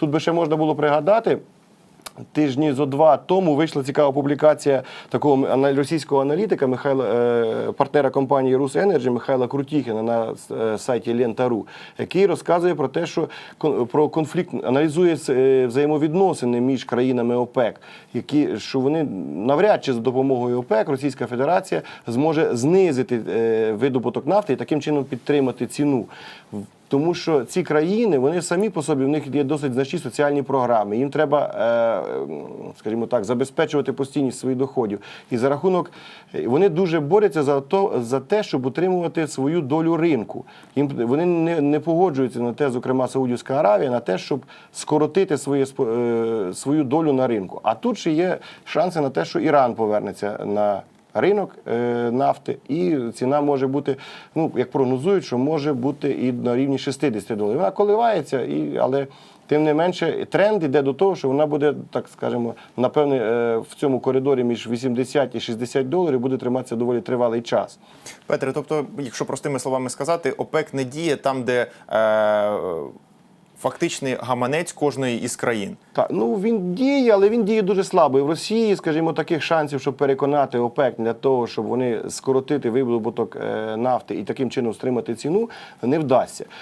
Тут би ще можна було пригадати. Тижні зо два тому вийшла цікава публікація такого російського аналітика Михайла е, партнера компанії «Русенерджі» Михайла Крутіхіна на е, сайті Лента.ру, який розказує про те, що про конфлікт аналізує е, взаємовідносини між країнами ОПЕК, які що вони навряд чи за допомогою ОПЕК Російська Федерація зможе знизити видобуток нафти і таким чином підтримати ціну. Тому що ці країни, вони самі по собі, в них є досить значні соціальні програми. Їм треба, е, скажімо так, забезпечувати постійність своїх доходів. І за рахунок е, вони дуже борються за то за те, щоб утримувати свою долю ринку. Їм вони не, не погоджуються на те, зокрема Саудівська Аравія, на те, щоб скоротити своє е, свою долю на ринку. А тут ще є шанси на те, що Іран повернеться на ринок е, нафти, і ціна може бути, ну як прогнозують, що може бути і на рівні 60 доларів. Вона коливається, і, але тим не менше тренд йде до того, що вона буде, так скажемо, напевне, е, в цьому коридорі між 80 і 60 доларів буде триматися доволі тривалий час. Петре, тобто, якщо простими словами сказати, ОПЕК не діє там, де е, фактичний гаманець кожної із країн. Так, ну він діє, але він діє дуже слабо. І в Росії, скажімо, таких шансів, щоб переконати ОПЕК для того, щоб вони скоротити видобуток е, нафти і таким чином стримати ціну, не вдасться.